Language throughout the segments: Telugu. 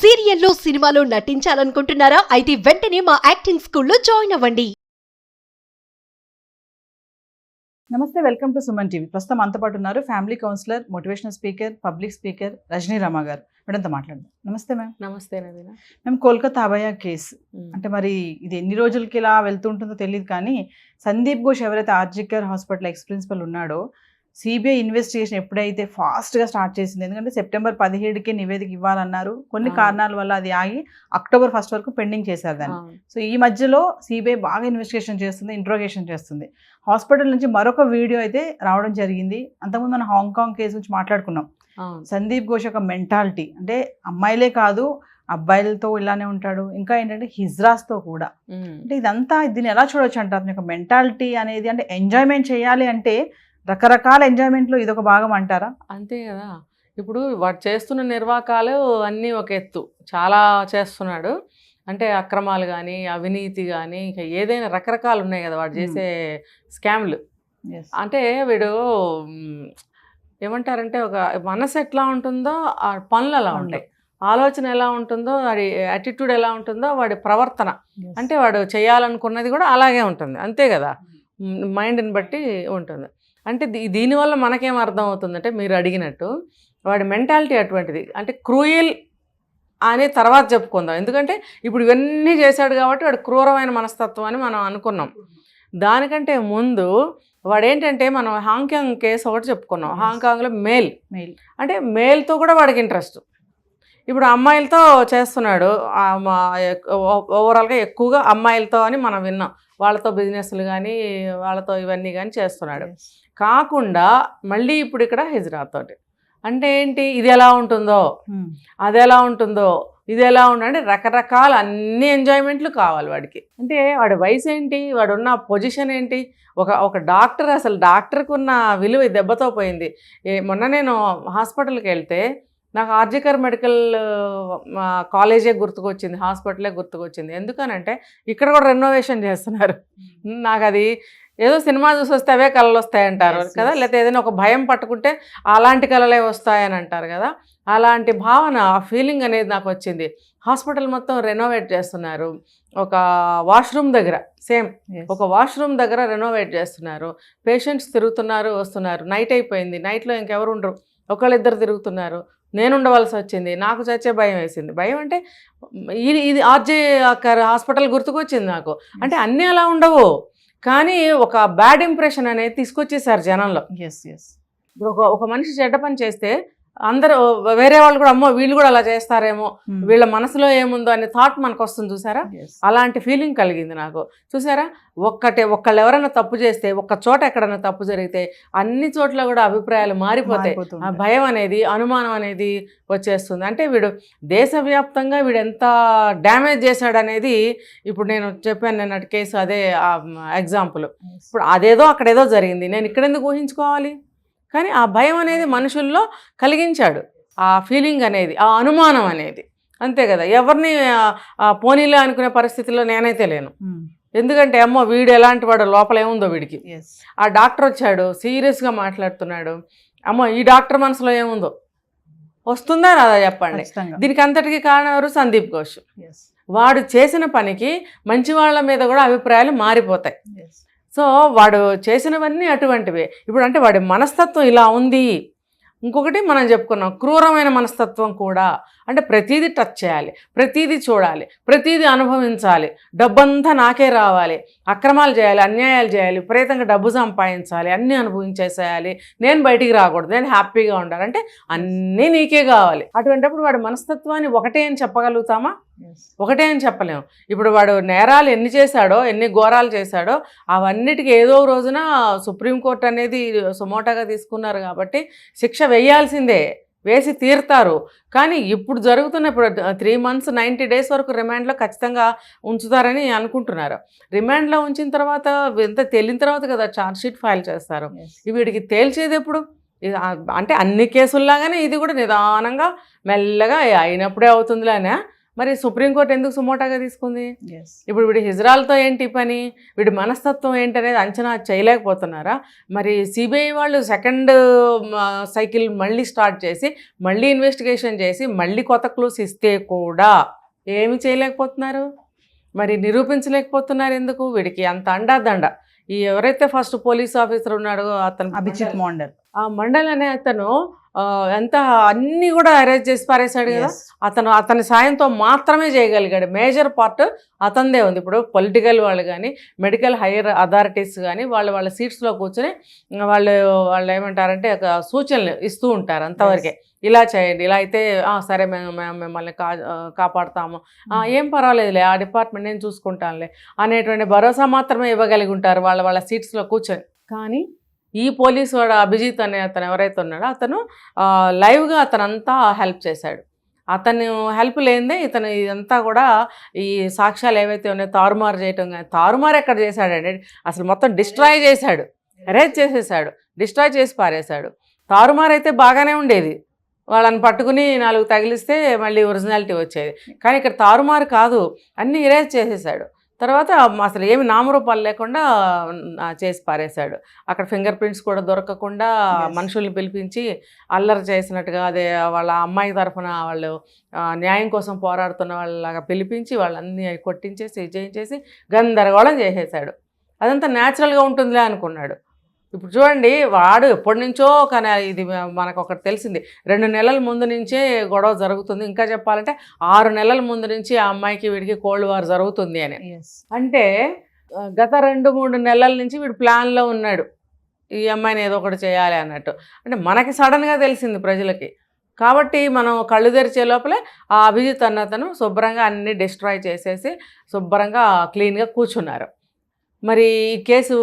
సీరియల్లో సినిమాలో నటించాలనుకుంటున్నారా? అయితే వెంటనే మా యాక్టింగ్ స్కూల్లో జాయిన్ అవ్వండి. నమస్తే వెల్కమ్ టు సుమన్ టీవీ. ప్రస్తుతం అంత పాటు ఉన్నారు family counsellor motivational speaker public speaker Rajani Rama గారు. మేడంతో మాట్లాడదాం. నమస్తే మ్యామ్ నమస్తే నవీన మేము కోల్కతా అభయ కేసు. అంటే మరి ఇది ఎన్ని రోజులకి ఇలా వెళ్తుంటుందో తెలియదు కానీ సందీప్ ఘోష్ ఎవరైతే ఆర్జికర్ హాస్పిటల్ ఎక్స్ ప్రిన్సిపల్ ఉన్నాడో సిబిఐ ఇన్వెస్టిగేషన్ ఎప్పుడైతే ఫాస్ట్గా స్టార్ట్ చేసింది ఎందుకంటే సెప్టెంబర్ పదిహేడుకి నివేదిక ఇవ్వాలన్నారు. కొన్ని. కారణాల వల్ల అది ఆగి అక్టోబర్ ఫస్ట్ వరకు పెండింగ్ చేశారు దాన్ని. సో ఈ మధ్యలో సిబిఐ బాగా ఇన్వెస్టిగేషన్ చేస్తుంది ఇంట్రోగేషన్ చేస్తుంది. హాస్పిటల్ నుంచి మరొక వీడియో అయితే రావడం జరిగింది. అంతకుముందు మనం హాంకాంగ్ కేసు గురించి మాట్లాడుకున్నాం. సందీప్ ఘోష్ యొక్క మెంటాలిటీ అంటే అమ్మాయిలే కాదు అబ్బాయిలతో ఇలానే ఉంటాడు. ఇంకా ఏంటంటే హిజ్రాస్తో కూడా. అంటే ఇదంతా దీన్ని ఎలా చూడొచ్చు అంటారు? యొక్క మెంటాలిటీ అనేది అంటే ఎంజాయ్మెంట్ చేయాలి అంటే రకరకాల ఎంజాయ్మెంట్లో ఇదొక భాగం అంటారా? అంతే కదా. ఇప్పుడు వాడు చేస్తున్న నిర్వాకాలు అన్నీ ఒక ఎత్తు. చాలా చేస్తున్నాడు. అంటే అక్రమాలు కానీ అవినీతి కానీ ఇక ఏదైనా రకరకాలు ఉన్నాయి కదా వాడు చేసే స్కామ్లు. అంటే వీడు ఏమంటారంటే ఒక మనసు ఎట్లా ఉంటుందో ఆ పనులు అలా ఉంటాయి. ఆలోచన ఎలా ఉంటుందో వాడి యాటిట్యూడ్ ఎలా ఉంటుందో వాడి ప్రవర్తన. అంటే వాడు చేయాలనుకున్నది కూడా అలాగే ఉంటుంది. అంతే కదా. మైండ్ని బట్టి ఉంటుంది. అంటే దీ దీనివల్ల మనకేం అర్థం అవుతుందంటే మీరు అడిగినట్టు వాడి మెంటాలిటీ అటువంటిది. అంటే క్రూయల్ అనే తర్వాత చెప్పుకుందాం. ఎందుకంటే ఇప్పుడు ఇవన్నీ చేశాడు కాబట్టి వాడు క్రూరమైన మనస్తత్వం అని మనం అనుకున్నాం. దానికంటే ముందు వాడేంటంటే మనం హాంకాంగ్ కేసు ఒకటి చెప్పుకున్నాం. హాంకాంగ్లో మేల్. మెయిల్ అంటే మేల్తో కూడా వాడికి ఇంట్రెస్ట్. ఇప్పుడు అమ్మాయిలతో చేస్తున్నాడు. ఓవరాల్గా ఎక్కువగా అమ్మాయిలతో అని మనం విన్నాం. వాళ్ళతో బిజినెస్లు కానీ వాళ్ళతో ఇవన్నీ కానీ చేస్తున్నాడు. కాకుండా మళ్ళీ ఇప్పుడు ఇక్కడ హిజ్రాతోటి అంటే ఏంటి? ఇది ఎలా ఉంటుందో? అది ఎలా ఉంటుందో? ఇది ఎలా అంటే రకరకాల అన్ని ఎంజాయ్మెంట్లు కావాలి వాడికి. అంటే వాడి వయసు ఏంటి? వాడు ఉన్న పొజిషన్ ఏంటి? ఒక ఒక డాక్టర్ అసలు డాక్టర్కి ఉన్న విలువ దెబ్బతో పోయింది. మొన్న నేను హాస్పిటల్కి వెళ్తే నాకు ఆర్జికర్ మెడికల్ కాలేజే గుర్తుకొచ్చింది హాస్పిటలే గుర్తుకొచ్చింది. ఎందుకనంటే ఇక్కడ కూడా రెనోవేషన్ చేస్తున్నారు. నాకు అది ఏదో సినిమా చూసి వస్తే అవే కళలు వస్తాయంటారు కదా. లేకపోతే ఏదైనా ఒక భయం పట్టుకుంటే అలాంటి కళలే వస్తాయని అంటారు కదా? అలాంటి భావన ఆ ఫీలింగ్ అనేది నాకు వచ్చింది హాస్పిటల్ మొత్తం రెనోవేట్ చేస్తున్నారు. ఒక వాష్రూమ్ దగ్గర సేమ్ ఒక వాష్రూమ్ దగ్గర రెనోవేట్ చేస్తున్నారు. పేషెంట్స్ తిరుగుతున్నారు వస్తున్నారు. నైట్ అయిపోయింది. నైట్లో ఇంకెవరు ఉండరు. ఒకళ్ళిద్దరు తిరుగుతున్నారు. నేను ఉండవలసి వచ్చింది. నాకు చచ్చే భయం వేసింది. భయం అంటే ఇది ఇది ఆర్జే హాస్పిటల్ గుర్తుకొచ్చింది నాకు. అంటే అన్నీ అలా ఉండవు. కానీ ఒక బ్యాడ్ ఇంప్రెషన్ అనేది తీసుకొచ్చేసారు జనంలో. ఎస్ ఎస్ ఇప్పుడు ఒక ఒక మనిషి చెడ్డ పని చేస్తే అందరూ వేరే వాళ్ళు కూడా అమ్మో వీళ్ళు కూడా అలా చేస్తారేమో వీళ్ళ మనసులో ఏముందో అనే థాట్ మనకు వస్తుంది చూసారా అలాంటి ఫీలింగ్ కలిగింది నాకు. చూసారా? ఒక్కటే ఒక్కళ్ళు ఎవరైనా తప్పు చేస్తే ఒక్క చోట ఎక్కడైనా తప్పు జరిగితే అన్ని చోట్ల కూడా అభిప్రాయాలు మారిపోతాయి ఆ భయం అనేది అనుమానం అనేది వచ్చేస్తుంది. అంటే వీడు దేశవ్యాప్తంగా వీడు ఎంత డ్యామేజ్ చేశాడు అనేది ఇప్పుడు నేను చెప్పాను నిన్నటి కేసు అదే ఎగ్జాంపుల్ ఇప్పుడు అదేదో అక్కడేదో జరిగింది. నేను ఇక్కడెందుకు ఊహించుకోవాలి? కానీ ఆ భయం అనేది మనుషుల్లో కలిగించాడు. ఆ ఫీలింగ్ అనేది ఆ అనుమానం అనేది. అంతే కదా. ఎవరిని పోనీలే అనుకునే పరిస్థితిలో నేనైతే లేను. ఎందుకంటే అమ్మో వీడు ఎలాంటి వాడు లోపల ఏముందో వీడికి. ఆ డాక్టర్ వచ్చాడు సీరియస్గా మాట్లాడుతున్నాడు. అమ్మో ఈ డాక్టర్ మనసులో ఏముందో? వస్తుందా రాదా చెప్పండి. దీనికి అంతటికి కారణం ఎవరు? సందీప్ ఘోష్. వాడు చేసిన పనికి మంచి వాళ్ళ మీద కూడా అభిప్రాయాలు మారిపోతాయి. సో వాడు చేసినవన్నీ అటువంటివే. ఇప్పుడు అంటే వాడి మనస్తత్వం ఇలా ఉంది. ఇంకొకటి మనం చెప్పుకున్నాం క్రూరమైన మనస్తత్వం కూడా. అంటే ప్రతీది టచ్ చేయాలి ప్రతీది చూడాలి ప్రతీది అనుభవించాలి. డబ్బంతా నాకే రావాలి. అక్రమాలు చేయాలి అన్యాయాలు చేయాలి విపరీతంగా డబ్బు సంపాదించాలి అన్నీ అనుభవించేసేయాలి. నేను బయటికి రాకూడదు నేను హ్యాపీగా ఉండాలి. అంటే అన్నీ నీకే కావాలి. అటువంటిప్పుడు వాడి మనస్తత్వాన్ని ఒకటే అని చెప్పగలుగుతామా? ఒకటే అని చెప్పలేము. ఇప్పుడు వాడు నేరాలు ఎన్ని చేశాడో ఎన్ని ఘోరాలు చేశాడో అవన్నిటికీ ఏదో రోజున సుప్రీంకోర్టు అనేది సుమోటాగా తీసుకున్నారు కాబట్టి శిక్ష వేయాల్సిందే వేసి తీరుతారు. కానీ ఇప్పుడు జరుగుతున్న ఇప్పుడు త్రీ మంత్స్ నైంటీ డేస్ వరకు రిమాండ్లో ఖచ్చితంగా ఉంచుతారని అనుకుంటున్నారు. రిమాండ్లో ఉంచిన తర్వాత ఎంత తేలిన తర్వాత కదా ఛార్జ్షీట్ ఫైల్ చేస్తారు. వీడికి తేల్చేది ఎప్పుడు? అంటే అన్ని కేసుల్లాగానే ఇది కూడా నిదానంగా మెల్లగా అయినప్పుడే అవుతుందిలే అనే మరి సుప్రీంకోర్టు ఎందుకు సుమోటాగా తీసుకుంది? ఇప్పుడు వీడి హిజ్రాలతో ఏంటి పని? వీడి మనస్తత్వం ఏంటి అనేది అంచనా చేయలేకపోతున్నారా? మరి సిబిఐ వాళ్ళు సెకండ్ సైకిల్ మళ్ళీ స్టార్ట్ చేసి మళ్ళీ ఇన్వెస్టిగేషన్ చేసి మళ్ళీ కొత్త క్లూస్ ఇస్తే కూడా ఏమి చేయలేకపోతున్నారు? మరి నిరూపించలేకపోతున్నారు ఎందుకు? వీడికి అంత అండాదండ. ఈ ఎవరైతే ఫస్ట్ పోలీస్ ఆఫీసర్ ఉన్నాడో అతను అభిజిత్ మోండల్. ఆ మండల్ అనే అతను ఎంత అన్ని కూడా అరేంజ్ చేసి పారేశాడు కదా. అతను అతని సాయంతో మాత్రమే చేయగలిగాడు. మేజర్ పార్ట్ అతందే ఉంది. ఇప్పుడు పొలిటికల్ వాళ్ళు కానీ మెడికల్ హైయర్ అథారిటీస్ కానీ వాళ్ళు వాళ్ళ సీట్స్లో కూర్చొని వాళ్ళు వాళ్ళు ఏమంటారంటే ఒక సూచనలు ఇస్తూ ఉంటారు అంతవరకే. ఇలా చేయండి ఇలా అయితే "ఆ, సరే మేము మేము మిమ్మల్ని కా కాపాడుతాము. "ఆ, ఏం పర్వాలేదులే ఆ డిపార్ట్మెంట్ నేను చూసుకుంటానులే అనేటువంటి భరోసా మాత్రమే ఇవ్వగలిగి ఉంటారు వాళ్ళ వాళ్ళ సీట్స్లో కూర్చొని. కానీ ఈ పోలీసు వాడు అభిజిత్ అనే అతను ఎవరైతే ఉన్నాడో అతను లైవ్గా అతనంతా హెల్ప్ చేశాడు. అతను హెల్ప్ లేనిదే ఇతను ఇదంతా కూడా ఈ సాక్ష్యాలు ఏవైతే ఉన్నాయో తారుమారు చేయటం కానీ తారుమారు ఎక్కడ చేశాడండి అసలు మొత్తం డిస్ట్రాయ్ చేశాడు. అరేజ్ చేసేసాడు. డిస్ట్రాయ్ చేసి పారేశాడు. తారుమారు అయితే బాగానే ఉండేది. వాళ్ళని పట్టుకుని నాలుగు తగిలిస్తే మళ్ళీ ఒరిజినాలిటీ వచ్చేది. కానీ ఇక్కడ తారుమారు కాదు అన్నీ ఇరేజ్ చేసేసాడు. తర్వాత అసలు ఏమి నామరూపాలు లేకుండా చేసి పారేశాడు. అక్కడ ఫింగర్ ప్రింట్స్ కూడా దొరకకుండా. మనుషుల్ని పిలిపించి అల్లరి చేసినట్టుగా అదే వాళ్ళ అమ్మాయి తరఫున వాళ్ళు న్యాయం కోసం పోరాడుతున్న వాళ్ళలాగా పిలిపించి వాళ్ళన్నీ కొట్టించేసి చేయించేసి గందరగోళం చేసేసాడు అదంతా న్యాచురల్గా ఉంటుందిలే అనుకున్నాడు. ఇప్పుడు చూడండి వాడు ఎప్పటి నుంచో కానీ ఇది మనకు ఒకటి తెలిసింది. రెండు నెలల ముందు నుంచే గొడవ జరుగుతుంది. ఇంకా చెప్పాలంటే ఆరు నెలల ముందు నుంచి ఆ అమ్మాయికి వీడికి కోల్డ్ వార్ జరుగుతుంది అని. అంటే గత రెండు మూడు నెలల నుంచి వీడు ప్లాన్లో ఉన్నాడు. ఈ అమ్మాయిని ఏదో ఒకటి చేయాలి అన్నట్టు. అంటే మనకి సడన్గా తెలిసింది ప్రజలకి. కాబట్టి మనం కళ్ళు తెరిచే లోపలే ఆ అభిజిత్ అన్నతను శుభ్రంగా అన్ని డిస్ట్రాయ్ చేసేసి శుభ్రంగా క్లీన్గా కూర్చున్నారు. మరి ఈ కేసు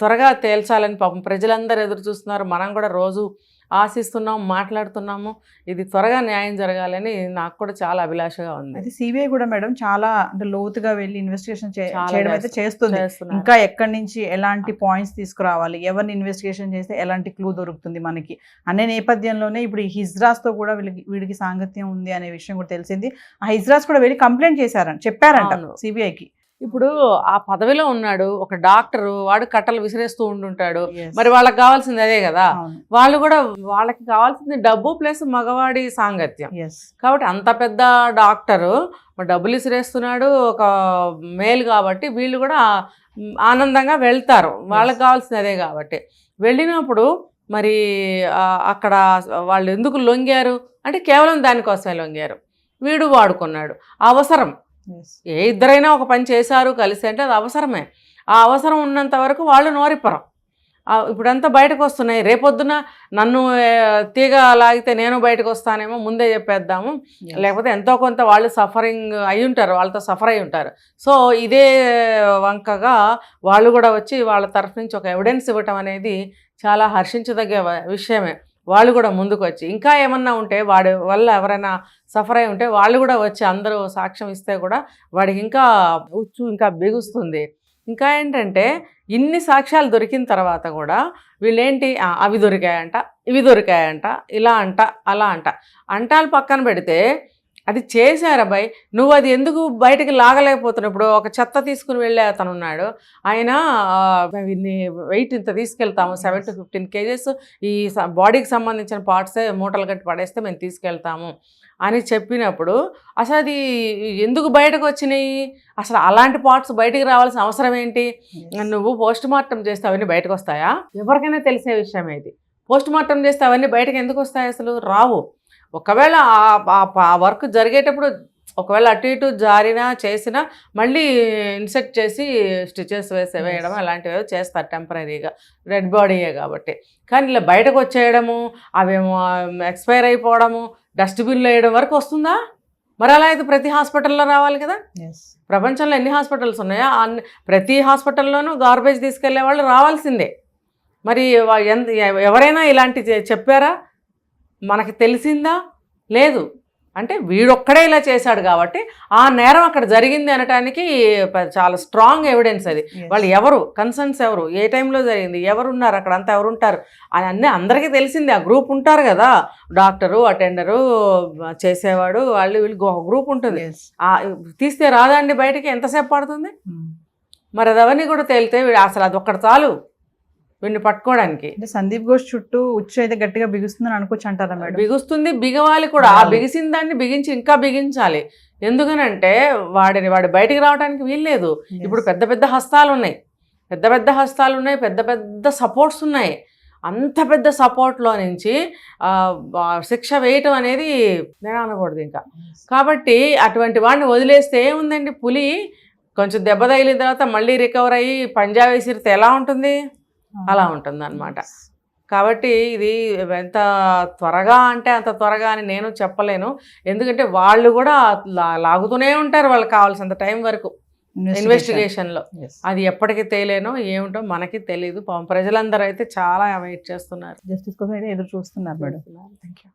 త్వరగా తేల్చాలని పాపం ప్రజలందరూ ఎదురు చూస్తున్నారు. మనం కూడా రోజు ఆశిస్తున్నాం మాట్లాడుతున్నాము. ఇది త్వరగా న్యాయం జరగాలని నాకు కూడా చాలా అభిలాషగా ఉంది. అయితే సిబిఐ కూడా మేడం చాలా అంటే లోతుగా వెళ్ళి ఇన్వెస్టిగేషన్ చేయడం అయితే చేస్తుంది. ఇంకా ఎక్కడి నుంచి ఎలాంటి పాయింట్స్ తీసుకురావాలి? ఎవరిని ఇన్వెస్టిగేషన్ చేస్తే ఎలాంటి క్లూ దొరుకుతుంది మనకి? అనే నేపథ్యంలోనే ఇప్పుడు ఈ హిజ్రాస్తో కూడా వీళ్ళకి వీడికి సాంగత్యం ఉంది అనే విషయం కూడా తెలిసింది. ఆ హిజ్రాస్ కూడా వెళ్ళి కంప్లైంట్ చేశారంట చెప్పారంట. సిబిఐకి. ఇప్పుడు ఆ పదవిలో ఉన్నాడు ఒక డాక్టర్ వాడు కట్టలు విసిరేస్తూ ఉండుంటాడు. మరి వాళ్ళకి కావాల్సింది అదే కదా. వాళ్ళు కూడా వాళ్ళకి కావాల్సింది డబ్బు ప్లస్ మగవాడి సాంగత్యం. కాబట్టి అంత పెద్ద డాక్టరు డబ్బులు ఇసిరేస్తున్నాడు ఒక మేల్ కాబట్టి వీళ్ళు కూడా ఆనందంగా వెళ్తారు. వాళ్ళకి కావాల్సింది అదే కాబట్టి. వెళ్ళినప్పుడు మరి అక్కడ వాళ్ళు ఎందుకు లొంగారు? అంటే కేవలం దానికోసమే లొంగారు. వీడు వాడుకున్నాడు. అవసరం. ఏ ఇద్దరైనా ఒక పని చేశారు కలిసి అంటే అది అవసరమే. ఆ అవసరం ఉన్నంత వరకు వాళ్ళు నోరిప్పరం. ఇప్పుడంతా బయటకు వస్తున్నాయి. రేపొద్దున నన్ను తీగ లాగితే నేను బయటకు వస్తానేమో ముందే చెప్పేద్దాము. లేకపోతే ఎంతో కొంత వాళ్ళు సఫరింగ్ అయి ఉంటారు వాళ్ళతో సఫర్ అయి ఉంటారు. సో ఇదే వంకగా వాళ్ళు కూడా వచ్చి వాళ్ళ తరఫు నుంచి ఒక ఎవిడెన్స్ ఇవ్వటం అనేది చాలా హర్షించదగ్గ విషయమే. వాళ్ళు కూడా ముందుకు వచ్చి ఇంకా ఏమన్నా ఉంటే వాడి వల్ల ఎవరైనా సఫర్ అయి ఉంటే వాళ్ళు కూడా వచ్చి అందరూ సాక్ష్యం ఇస్తే కూడా వాడికి ఇంకా ఉచ్చు ఇంకా బిగుస్తుంది. ఇంకా ఏంటంటే ఇన్ని సాక్ష్యాలు దొరికిన తర్వాత కూడా వీళ్ళేంటి అవి దొరికాయంట ఇవి దొరికాయంట ఇలా అంట అలా అంట. అంటాలు పక్కన పెడితే అది చేశారా భయ్? నువ్వు అది ఎందుకు బయటికి లాగలేకపోతున్నావు ఇప్పుడు ఒక చెత్త తీసుకుని వెళ్ళే అతను ఉన్నాడు. ఆయన వెయిట్ ఇంత తీసుకెళ్తాము సెవెన్ టు ఫిఫ్టీన్ కేజెస్ ఈ బాడీకి సంబంధించిన పార్ట్సే మూటలు కట్టి పడేస్తే మేము తీసుకెళ్తాము అని చెప్పినప్పుడు అసలు అది ఎందుకు బయటకు వచ్చినాయి? అసలు అలాంటి పార్ట్స్ బయటికి రావాల్సిన అవసరం ఏంటి? నువ్వు పోస్ట్ మార్టం చేస్తే అవన్నీ బయటకు వస్తాయా? ఎవరికైనా తెలిసే విషయం ఇది. పోస్ట్ మార్టం చేస్తే అవన్నీ బయటకు ఎందుకు వస్తాయి అసలు? రావు. ఒకవేళ ఆ- వర్క్ జరిగేటప్పుడు ఒకవేళ అటు ఇటు జారినా చేసినా మళ్ళీ ఇన్సెక్ట్ చేసి స్టిచెస్ వేసి వేయడం అలాంటివి చేస్తారు టెంపరీగా. రెడ్ బాడీయే కాబట్టి. కానీ ఇలా బయటకు వచ్చేయడము అవేమో ఎక్స్పైర్ అయిపోవడము డస్ట్బిన్లో వేయడం వరకు వస్తుందా? మరి అలా అయితే ప్రతి హాస్పిటల్లో రావాలి కదా? ప్రపంచంలో ఎన్ని హాస్పిటల్స్ ఉన్నాయో? అన్ని ప్రతి హాస్పిటల్లోనూ గార్బేజ్ తీసుకెళ్ళే వాళ్ళు రావాల్సిందే. మరి ఎంత ఎవరైనా ఇలాంటి చెప్పారా? మనకి తెలిసిందా? లేదు. అంటే వీడొక్కడే ఇలా చేశాడు కాబట్టి ఆ నేరం అక్కడ జరిగింది అనటానికి చాలా స్ట్రాంగ్ ఎవిడెన్స్ అది. వాళ్ళు ఎవరు? కన్సర్న్స్ ఎవరు? ఏ టైంలో జరిగింది? ఎవరు ఉన్నారు అక్కడ అంతా ఎవరు ఉంటారు అని అన్నీ అందరికీ తెలిసింది. ఆ గ్రూప్ ఉంటారు కదా? డాక్టరు అటెండరు చేసేవాడు వాళ్ళు వీళ్ళు గ్రూప్ ఉంటుంది. తీస్తే రాదండి బయటికి? ఎంతసేపు పడుతుంది? Hmm. మరి అది అవన్నీ కూడా తేలితే వీడు అసలు అది ఒక్కటి చాలు. వీడిని పట్టుకోవడానికి. అంటే సందీప్ ఘోష్ చుట్టూ ఉచ్చు అయితే గట్టిగా బిగుస్తుందని అనుకోవచ్చు అంటారా మేడం? బిగుస్తుంది బిగవాలి కూడా. ఆ. బిగిసిన దాన్ని బిగించి ఇంకా బిగించాలి. ఎందుకనంటే వాడిని వాడి బయటికి రావడానికి వీల్లేదు. ఇప్పుడు పెద్ద పెద్ద హస్తాలు ఉన్నాయి పెద్ద పెద్ద హస్తాలు ఉన్నాయి పెద్ద పెద్ద సపోర్ట్స్ ఉన్నాయి. అంత పెద్ద సపోర్ట్లో నుంచి శిక్ష వేయటం అనేది నేను అనకూడదు ఇంకా. కాబట్టి అటువంటి వాడిని వదిలేస్తే ఏముందండి? పులి కొంచెం దెబ్బ తగిలిన తర్వాత మళ్ళీ రికవర్ అయ్యి పంజా వేసిరితే ఎలా ఉంటుంది? అలా ఉంటుంది అనమాట కాబట్టి ఇది ఎంత త్వరగా అంటే అంత త్వరగా అని నేను చెప్పలేను. ఎందుకంటే వాళ్ళు కూడా లాగుతూనే ఉంటారు వాళ్ళకి కావాల్సినంత టైం వరకు. ఇన్వెస్టిగేషన్లో అది ఎప్పటికి తేలేనో ఏమిటో మనకి తెలియదు ప్రజలందరూ అయితే చాలా వెయిట్ చేస్తున్నారు. జస్టిస్ కోసం అయితే ఎదురు చూస్తున్నారు మేడం. Thank you